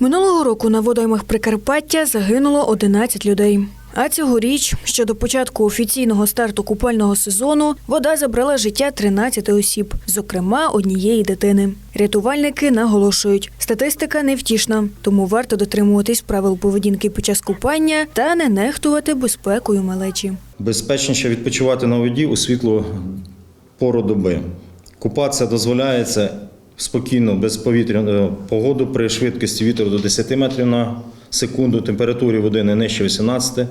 Минулого року на водоймах Прикарпаття загинуло 11 людей. А цьогоріч, ще до початку офіційного старту купального сезону, вода забрала життя 13 осіб, зокрема однієї дитини. Рятувальники наголошують, статистика невтішна, тому варто дотримуватись правил поведінки під час купання та не нехтувати безпекою малечі. Безпечніше відпочивати на воді у світлу пору доби. Купатися дозволяється спокійно, без повітряної погоди при швидкості вітру до 10 метрів на секунду, температурі води не нижче 18,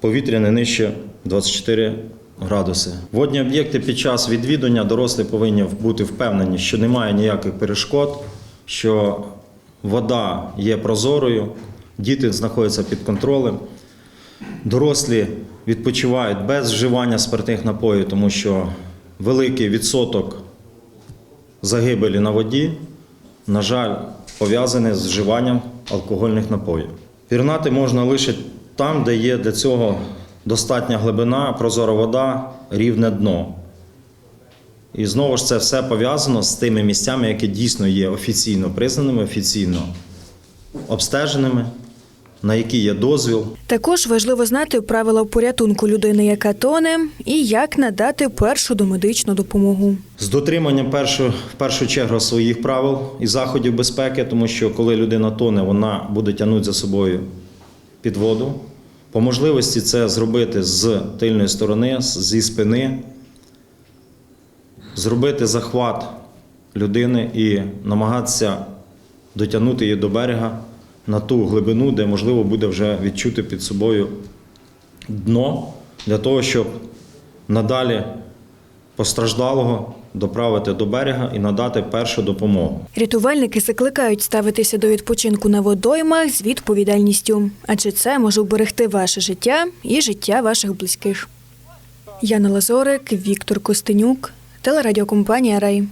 повітря не нижче 24 градуси. Водні об'єкти під час відвідування дорослі повинні бути впевнені, що немає ніяких перешкод, що вода є прозорою, діти знаходяться під контролем. Дорослі відпочивають без вживання спиртних напоїв, тому що великий відсоток загибелі на воді, на жаль, пов'язаний з вживанням алкогольних напоїв. Пірнати можна лише там, де є для цього достатня глибина, прозора вода, рівне дно. І знову ж це все пов'язано з тими місцями, які дійсно є офіційно признаними, офіційно обстеженими, на які є дозвіл. Також важливо знати правила порятунку людини, яка тоне, і як надати першу домедичну допомогу. З дотриманням першу, в першу чергу своїх правил і заходів безпеки, тому що коли людина тоне, вона буде тягнути за собою під воду. По можливості це зробити з тильної сторони, зі спини, зробити захват людини і намагатися дотягнути її до берега на ту глибину, де можливо буде вже відчути під собою дно, для того, щоб надалі постраждалого доправити до берега і надати першу допомогу. Рятувальники закликають ставитися до відпочинку на водоймах з відповідальністю, адже це може вберегти ваше життя і життя ваших близьких. Яна Лазорик, Віктор Костенюк, телерадіокомпанія Рай.